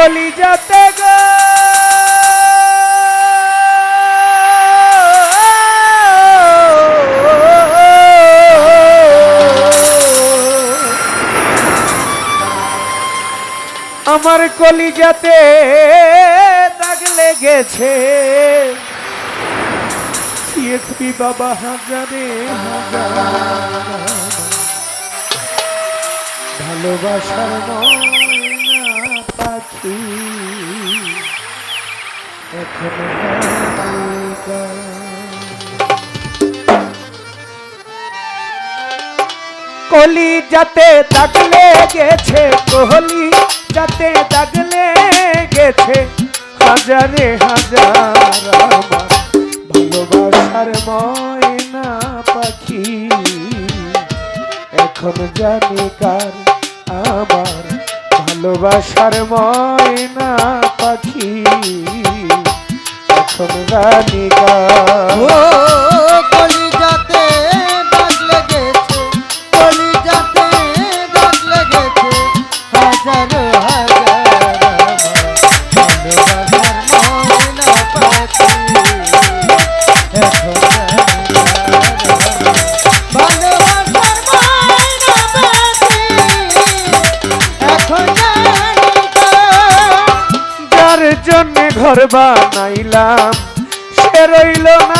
কলিজাতে গো। আমার কলিজাতে দাগ লেগেছে। সিএসপি বাবা হাজারে হাজার। ভালোবাসার ময়না এখনও কলি যাতে দাগলে গেছে কোহলি যাতে দাগলে গেছে হাজারে হাজার আমার ভালোবাসার ময়না পাখি। এখন জানি কার আমার ভালোবাসার ময়না পাখি এখন জানি বানাইলাম সে রইল না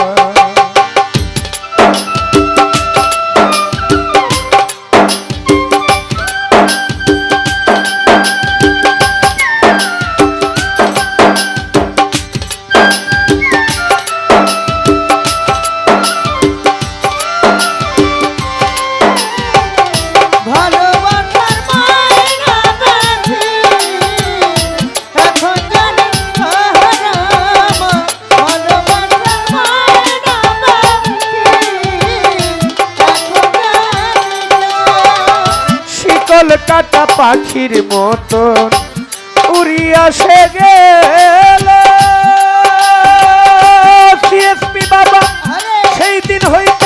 কাটা পাখির মতন উড়িয়া সে গেল। সিএসপি বাবা সেই দিন হইতে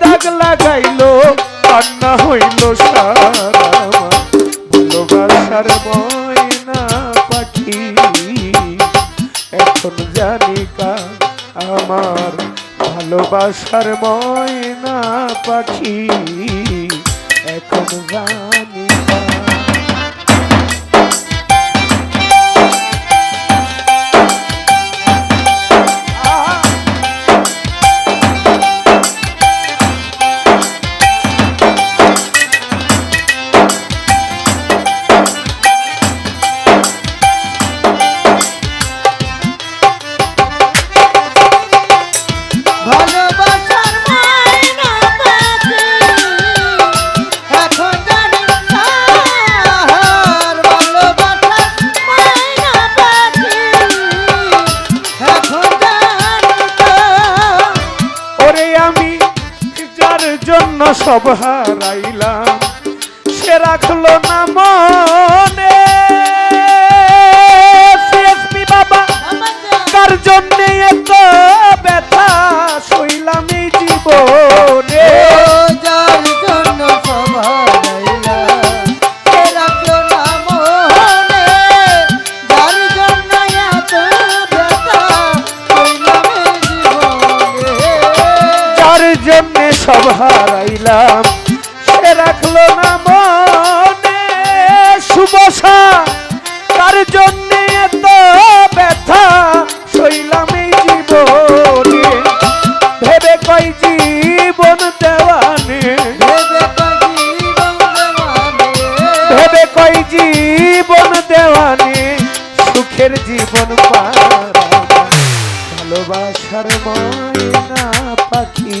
দাগ লাগাইলো, কান্না হইল সারা। ভালোবাসার ময়না পাখি, এখন জানি কা আমার ভালোবাসার ময়না পাখি। এখন জানি সব হারাইলাম সব হারাইলাম। সে রাখল না মনে সুবসা তার জন্যে এত ব্যথা সইলাম এই জীবনে। ভেবে কই জীবন দেওয়ানে। ভেবে কই জীবন দেওয়ানে। ভেবে কই জীবন দেওয়ানে। সুখের জীবন পারা ভালোবাসার ময়না পাখি।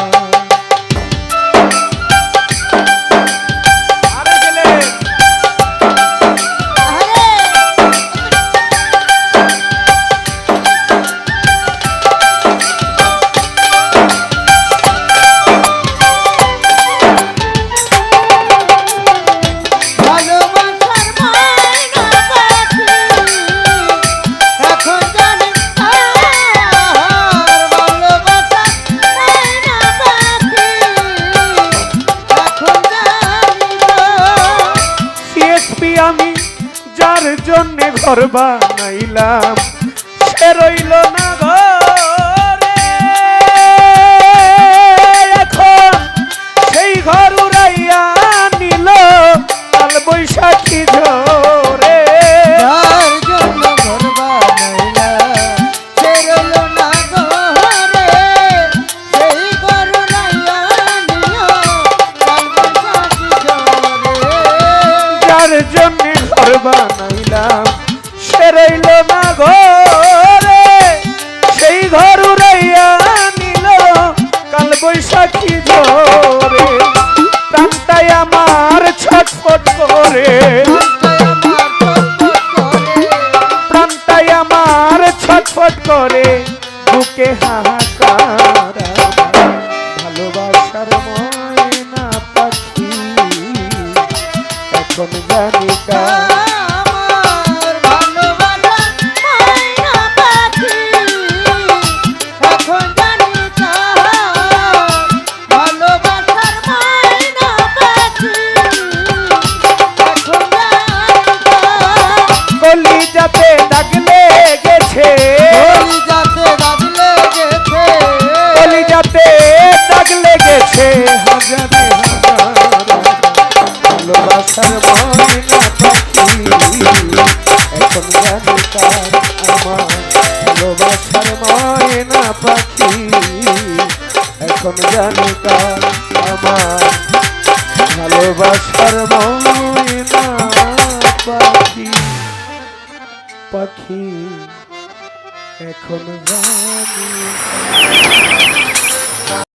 জন্য ঘর বানাইলাম। সে রইল না ঘরে। এখন সেই ঘর উড়াইয়া নিল। কাল বৈশাখী ঝরে বানাইলাম সে রইল না ঘরে সেই ঘর উড়াইয়া নিল কাল বৈশাখী ঝরে। প্রাণটাই আমার ছটফট করে। প্রাণটাই আমার ছটফট করে। বুকে হাহাকার এখন জানি আমার ভালোবাসার ময়না পাখি। পাখি এখন জানি।